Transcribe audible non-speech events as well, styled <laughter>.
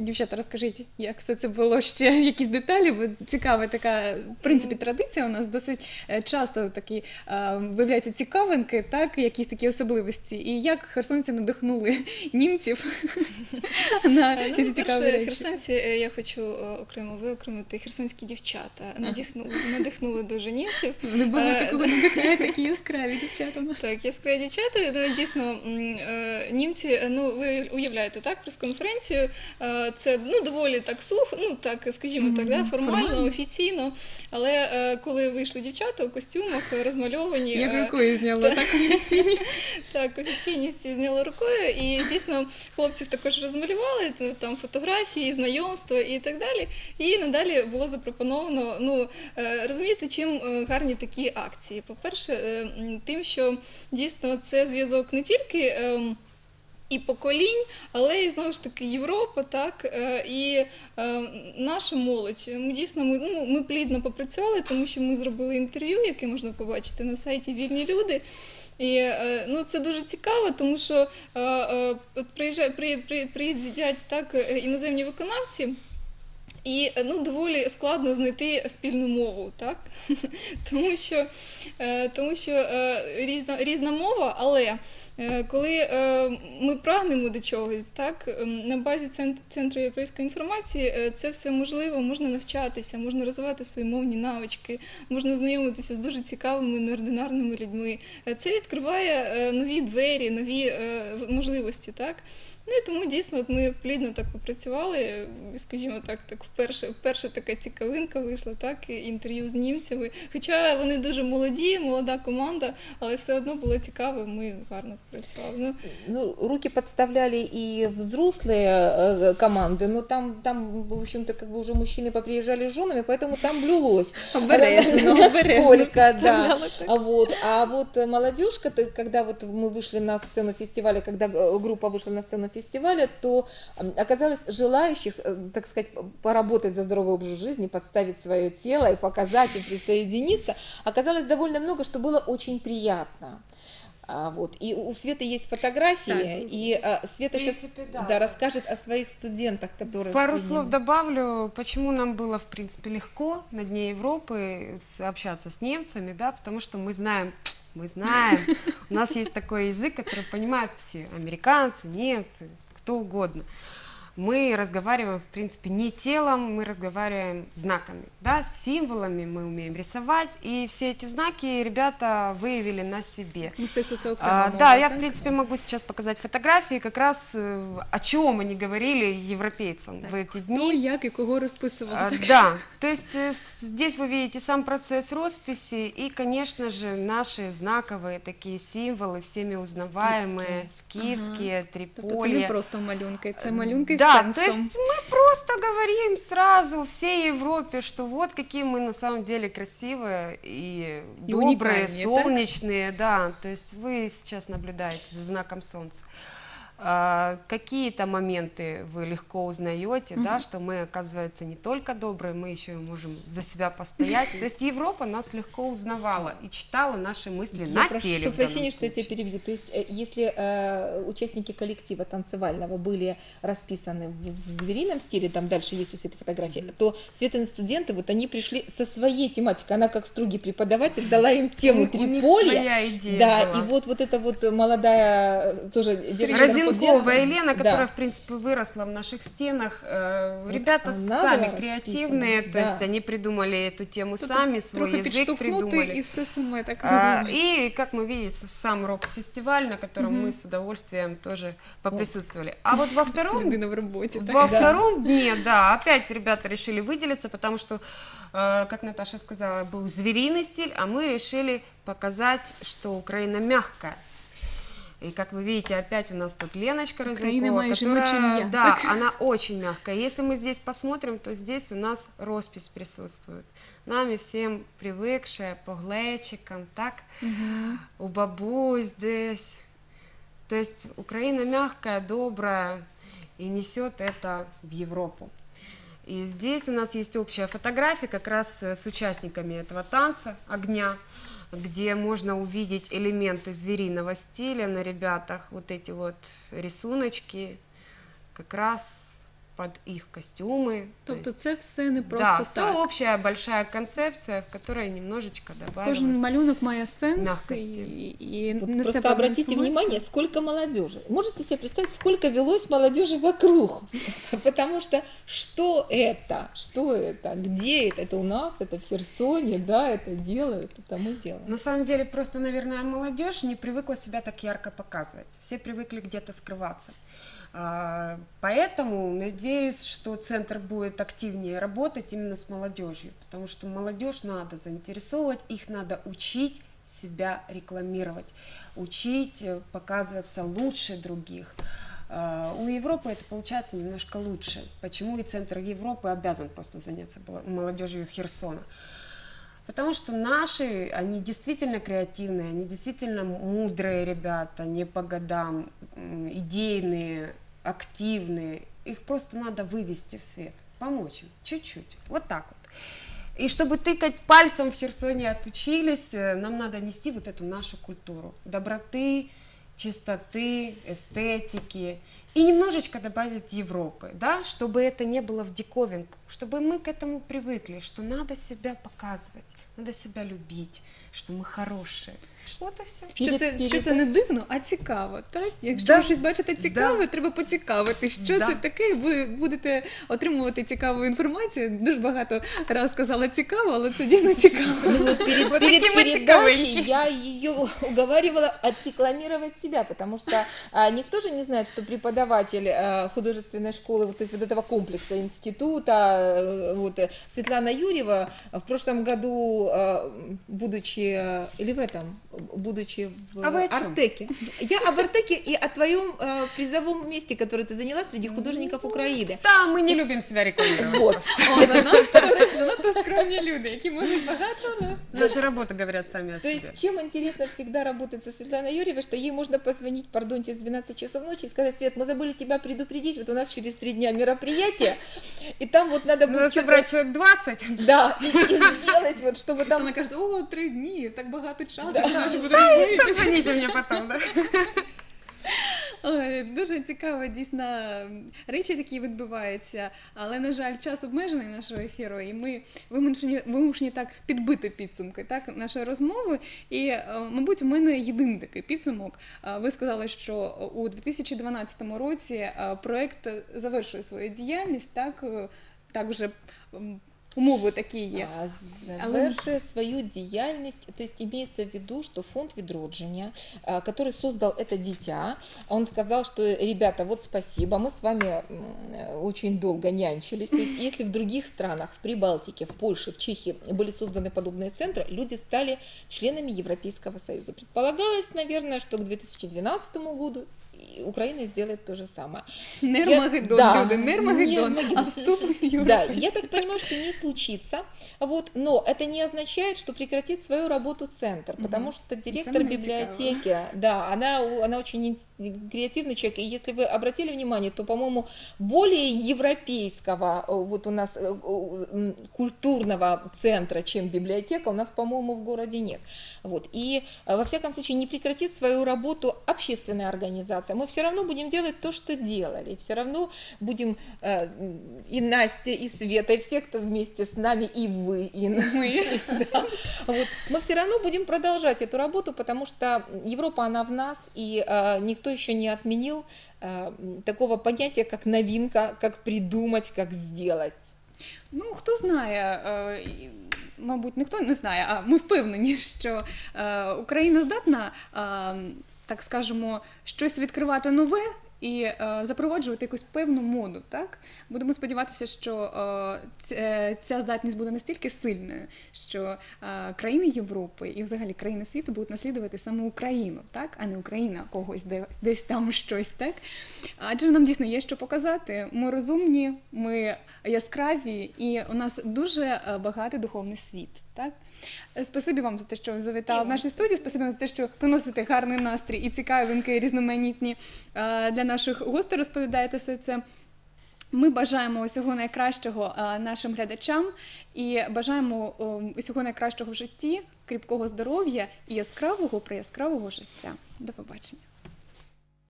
Дівчата, розкажіть, як все це було ще <laughs> якісь деталі, бо цікава така, в принципі, традиція у нас досить е, часто такі е, виявляються цікавинки, так, якісь такі особливості. І як херсонці надихнули <laughs> німців <laughs> на Е, ці Ну, цікаві речі. херсонці е, я хочу окремо виокремити херсонські дівчата. Надихнули, надихнули дуже німців. Не було такого надихає, такі яскраві дівчата у нас. Так, яскраві дівчата, ну, дійсно, німці, ну ви уявляєте, так, прес-конференцію, це ну, доволі так сухо, ну так, скажімо так, да, формально, формально. офіційно. Але е, коли вийшли дівчата у костюмах, е, розмальовані. Як е, рукою зняла, так офіційність. <laughs> Так, офіційність зняла рукою, і дійсно хлопців також розмалювали там фотографії, знайомства і так далі. І надалі було запропоновано. Ну розумієте, чим гарні такі акції? По-перше, е, тим, що дійсно це зв'язок не тільки. І поколінь, але і знову ж таки Європа, так е, і е, наша молодь. Ми дійсно ми, ну, ми плідно попрацювали, тому що ми зробили інтерв'ю, яке можна побачити на сайті Вільні люди. І е, ну, це дуже цікаво, тому що от приїжджають, при, при, приїздять так іноземні виконавці. І е, ну, доволі складно знайти спільну мову, так? <laughs> тому що, е, тому що е, різна, різна мова, але коли ми прагнемо до чогось, так, ем, на базі Центру європейської інформації це все можливо, можна навчатися, можна розвивати свої мовні навички, можна знайомитися з дуже цікавими, неординарними людьми. Це відкриває нові двері, нові можливості, так? Ну і тому дійсно от ми плідно так попрацювали, скажімо так, так вперше, вперше така цікавинка вийшла, так, і інтерв'ю з німцями. Хоча вони дуже молоді, молода команда, але все одно було цікаво, ми гарно попрацювали. Ну, Ну, руки подставляли и взрослые э, команды, но там, там, в общем-то, как бы уже мужчины поприезжали с женами, поэтому там блюлось. Обережно, обережно. Насколько, да. представляла так. А вот, а вот э, молодежка, ты- когда вот мы вышли на сцену фестиваля, когда э, группа вышла на сцену фестиваля, то м, оказалось желающих, э, так сказать, поработать за здоровый образ жизни, подставить свое тело и показать и присоединиться, оказалось довольно много, что было очень приятно. А, вот. И у Светы есть фотографии, Так. и а, Света В сейчас принципе, да. да, расскажет о своих студентах, которые... Пару приняли. слов добавлю, почему нам было, в принципе, легко на Дне Европы общаться с немцами, да, потому что мы знаем, <tsk> мы знаем, <laughs> у нас есть такой язык, который понимают все, американцы, немцы, кто угодно. Мы разговариваем, в принципе, не телом, мы разговариваем знаками, да, символами мы умеем рисовать, и все эти знаки ребята выявили на себе. Окрема А, да, я, в так? принципе, могу сейчас показать фотографии, как раз э, о чем они говорили европейцам в эти дни. як і кого розписував. А, так? Да, то есть э, с- здесь вы видите сам процесс росписи и, конечно же, наши знаковые такие символы, всеми узнаваемые, скифские, Тобто це не просто малюнки, це малюнки Да, то есть мы просто говорим сразу всей Европе, что вот какие мы на самом деле красивые и, И добрые, солнечные, да. То есть вы сейчас наблюдаете за знаком солнца. А, какие-то моменты вы легко узнаете, да, что мы, оказывается, не только добрые, мы еще и можем за себя постоять. То есть Европа нас легко узнавала и читала наши мысли Я на прошу теле. данном прощения, что я тебя перебью. То есть, э, если э, участники коллектива танцевального были расписаны в, в зверином стиле, там дальше есть у Светы фотографии, то Светины студенты, вот они пришли со своей тематикой. Она как строгий преподаватель дала им тему идея Да, была. и вот, вот эта вот молодая э, тоже девочка, Разинковая Елена, Да. которая, в принципе, выросла в наших стенах. Э, Вот Ребята она сами была креативные, расписана, то есть да. они придумали эту тему Тобто сами, свой трохи язык підштовхнути і придумали. все саме так А, розуміти. и, как мы видим, сам рок-фестиваль, на котором Мгм. мы с удовольствием тоже поприсутствовали. А вот во втором Людина в роботі. так? во Да. втором дне, да, опять ребята решили выделиться, потому что, э, как Наташа сказала, был звериный стиль, а мы решили показать, что Украина мягкая. И как вы видите, опять у нас тут Леночка Разумкова, моя которая, да, она очень мягкая. Если мы здесь посмотрим, то здесь у нас роспись присутствует. Нами всем привыкшая по глечикам, так, Мгм. у бабусь здесь. То есть Украина мягкая, добрая и несет это в Европу. И здесь у нас есть общая фотография как раз с участниками этого танца огня, где можно увидеть элементы звериного стиля на ребятах, вот эти вот рисуночки, как раз под их костюмы. то Тобто есть- це все не да, просто все так. общая большая концепция, в которой немножечко добавилось. Кожен малюнок має сенс мягкості. і, і Вот несе просто певну обратите інформацію. внимание, сколько молодежи. Можете себе представить, сколько велось молодежи вокруг? <laughs> Потому что что это? Что это? Где это? Это у нас, это в Херсоне, да, это делают, это мы делаем. На самом деле, просто, наверное, молодежь не привыкла себя так ярко показывать. Все привыкли где-то скрываться. А, Поэтому надеюсь, что центр будет активнее работать именно с молодежью, потому что молодежь надо заинтересовывать, их надо учить себя рекламировать, учить э, показываться лучше других. А, У Европы это получается немножко лучше. Почему и центр Европы обязан просто заняться молодежью Херсона? Потому что наши, они действительно креативные, они действительно мудрые ребята, не по годам, идейные, активные. Их просто надо вывести в свет, помочь им чуть-чуть, вот так вот. И чтобы тыкать пальцем в Херсоне отучились, э, нам надо нести вот эту нашу культуру доброты, чистоты, эстетики и немножечко добавить Европы, да, чтобы это не было в диковинку, чтобы мы к этому привыкли, что надо себя показывать, надо себя любить, что мы хорошие. Вот и все. Що Перед- це, перед- що це не дивно, а цікаво, так? Якщо Да. ви щось бачите цікаве, треба поцікавити, що Да. це таке, і ви будете отримувати цікаву інформацію. Дуже багато раз сказала цікаво, але це дійсно цікаво. Ну вот перед, Вот перед такие мы передачей цикавенькие. я ее уговаривала отрекламировать себя, потому что а, никто же не знает, что преподаватель а, художественной школы, вот, то есть вот этого комплекса института, э, вот, э, Светлана Юрьева в прошлом году, а, будучи, э, или в этом, будучи в А? Артеке, я об Артеке и о твоем э, призовом месте, которое ты заняла среди художников Украины. Да, мы не любим себя рекламировать. Вот. <laughs> Занадто, скромні люди, які можуть багато. Наши работы говорят сами о То есть, чем интересно всегда работать со Светланой Юрьевой, что ей можно позвонить, пардонте, с 12 часов ночи и сказать, Свет, мы забыли тебя предупредить, вот у нас через три дня мероприятие, и там вот надо Надо будет что-то- собрать человек 20. да, и, и сделать, вот, чтобы Там там... вона каже, о, три дні, так багато часу, знаю, що буду робити. Позвоните мне потом, да? <laughs> Ой, Дуже цікаво, дійсно, речі такі відбуваються, але, на жаль, час обмежений нашого ефіру, і ми вимушені, вимушені так підбити підсумки так, нашої розмови. І, е, мабуть, у мене єдиний такий підсумок. Е, Ви сказали, що у 2012 році е, проект завершує свою діяльність, так, так вже умови такі є. А, Завершуя свою деятельность, то есть имеется в виду, что фонд Відродження, а, который создал это дитя, он сказал, что ребята, вот спасибо, мы с вами м, э, очень долго нянчились. То есть <laughs> если в других странах, в Прибалтике, в Польше, в Чехии были созданы подобные центры, люди стали членами Европейского Союза. Предполагалось, наверное, что к 2012 году и Украина сделает то же самое. Нермагеддон, да, люди, Нермагеддон, Нермагеддон. а вступ в Да, я так понимаю, что не случится, вот, но это не означает, что прекратит свою работу центр, потому что директор мне библиотеки, да, она, она очень креативный человек, и если вы обратили внимание, то, по-моему, более европейского э, вот у нас э, э, культурного центра, чем библиотека, у нас, по-моему, в городе нет. Вот. И, во всяком случае, не прекратит свою работу общественная организация Мы все равно будем делать то, что делали. Все равно будем э, и Настя, и Света, и все, кто вместе с нами, и вы, и Ми. да. вот. Мы все <laughs> равно будем продолжать эту работу, потому что Европа, она в нас, и э, никто еще не отменил э, м, такого понятия, как новинка, как придумать, как сделать. Ну, хто знає, е, і, мабуть, ніхто не знає, а ми впевнені, що <laughs> е, Україна здатна, е, так скажемо, щось відкривати нове. І е, запроваджувати якусь певну моду, так будемо сподіватися, що е, ця здатність буде настільки сильною, що е, країни Європи і взагалі країни світу будуть наслідувати саме Україну, так, а не Україна когось де, десь там щось, так. Адже нам дійсно є що показати. Ми розумні, ми яскраві, і у нас дуже е, багатий духовний світ. Так? Е, Спасибі вам за те, що завітали в нашій студії. Спасибі вам за те, що приносите гарний настрій і цікавинки різноманітні е, для наших гостей. Розповідаєте все це. Ми бажаємо усього найкращого е, нашим глядачам і бажаємо усього найкращого в житті, кріпкого здоров'я і яскравого, прияскравого життя. До побачення.